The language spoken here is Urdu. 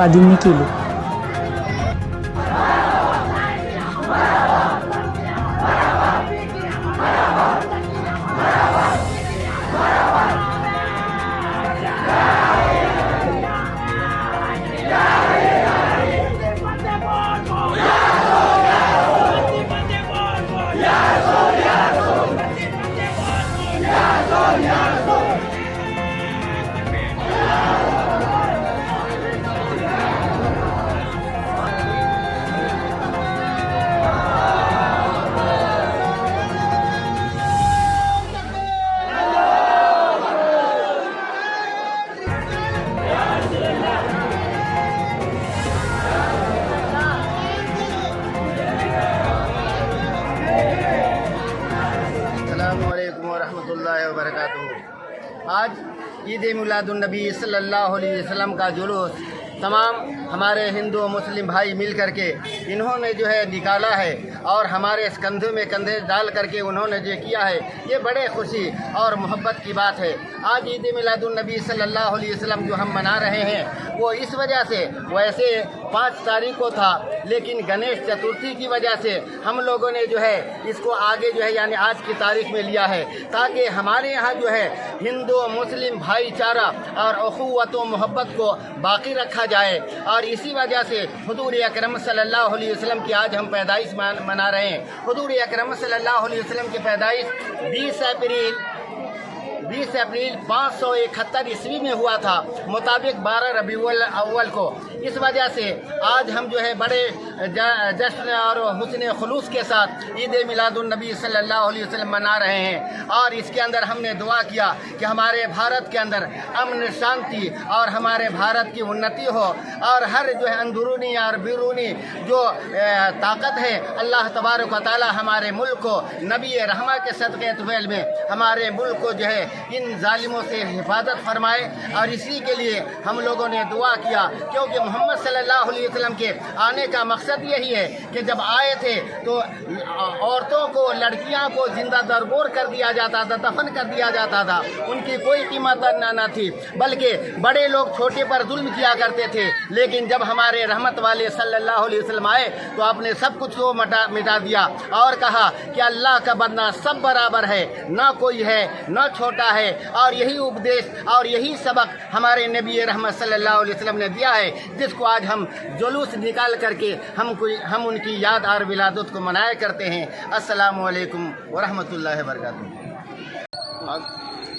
آدمی کے لیے آج عید میلاد النبی صلی اللہ علیہ وسلم کا جلوس تمام ہمارے ہندو مسلم بھائی مل کر کے انہوں نے جو ہے نکالا ہے اور ہمارے اس کندھے میں کندھے ڈال کر کے انہوں نے جو کیا ہے، یہ بڑے خوشی اور محبت کی بات ہے۔ آج عید میلاد النبی صلی اللہ علیہ وسلم جو ہم منا رہے ہیں، وہ اس وجہ سے ویسے پانچ تاریخ کو تھا، لیکن گنیش چترتھی کی وجہ سے ہم لوگوں نے جو ہے اس کو آگے جو ہے یعنی آج کی تاریخ میں لیا ہے۔ تاکہ ہمارے یہاں جو ہے ہندو مسلم بھائی چارہ اور اخوت و محبت کو باقی رکھا جائے اور اور اسی وجہ سے حضور اکرم صلی اللہ علیہ وسلم کی آج ہم پیدائش منا رہے ہیں۔ حضور اکرم صلی اللہ علیہ وسلم کی پیدائش بیس اپریل بیس اپریل پانچ سو اکہتر عیسوی میں ہوا تھا، مطابق بارہ ربیع الاول کو۔ اس وجہ سے آج ہم جو ہے بڑے جشن اور حسن خلوص کے ساتھ عید میلاد النبی صلی اللہ علیہ وسلم منا رہے ہیں۔ اور اس کے اندر ہم نے دعا کیا کہ ہمارے بھارت کے اندر امن، شانتی اور ہمارے بھارت کی انتی ہو۔ اور ہر جو ہے اندرونی اور بیرونی جو طاقت ہے، اللہ تبارک و تعالی ہمارے ملک کو نبی رحمہ کے صدقے طویل میں ہمارے ملک کو جو ہے ان ظالموں سے حفاظت فرمائے اور اسی کے لیے ہم لوگوں نے دعا کیا، کیونکہ محمد صلی اللہ علیہ وسلم کے آنے کا مقصد یہی ہے کہ جب آئے تھے تو عورتوں کو، لڑکیاں کو زندہ دربور کر دیا جاتا تھا، دفن کر دیا جاتا تھا۔ ان کی کوئی قیمت نہ تھی، بلکہ بڑے لوگ چھوٹے پر ظلم کیا کرتے تھے۔ لیکن جب ہمارے رحمت والے صلی اللہ علیہ وسلم آئے تو آپ نے سب کچھ کو مٹا مٹا دیا اور کہا کہ اللہ کا بدنا سب برابر ہے، نہ کوئی ہے، نہ چھوٹا ہے اور یہی اپدیش اور یہی سبق ہمارے نبی رحمت صلی اللہ علیہ وسلم نے دیا ہے، جس کو آج ہم جلوس نکال کر کے ہم ہم ان کی یاد اور ولادت کو منایا کرتے ہیں۔ السلام علیکم ورحمۃ اللہ وبرکاتہ۔ آج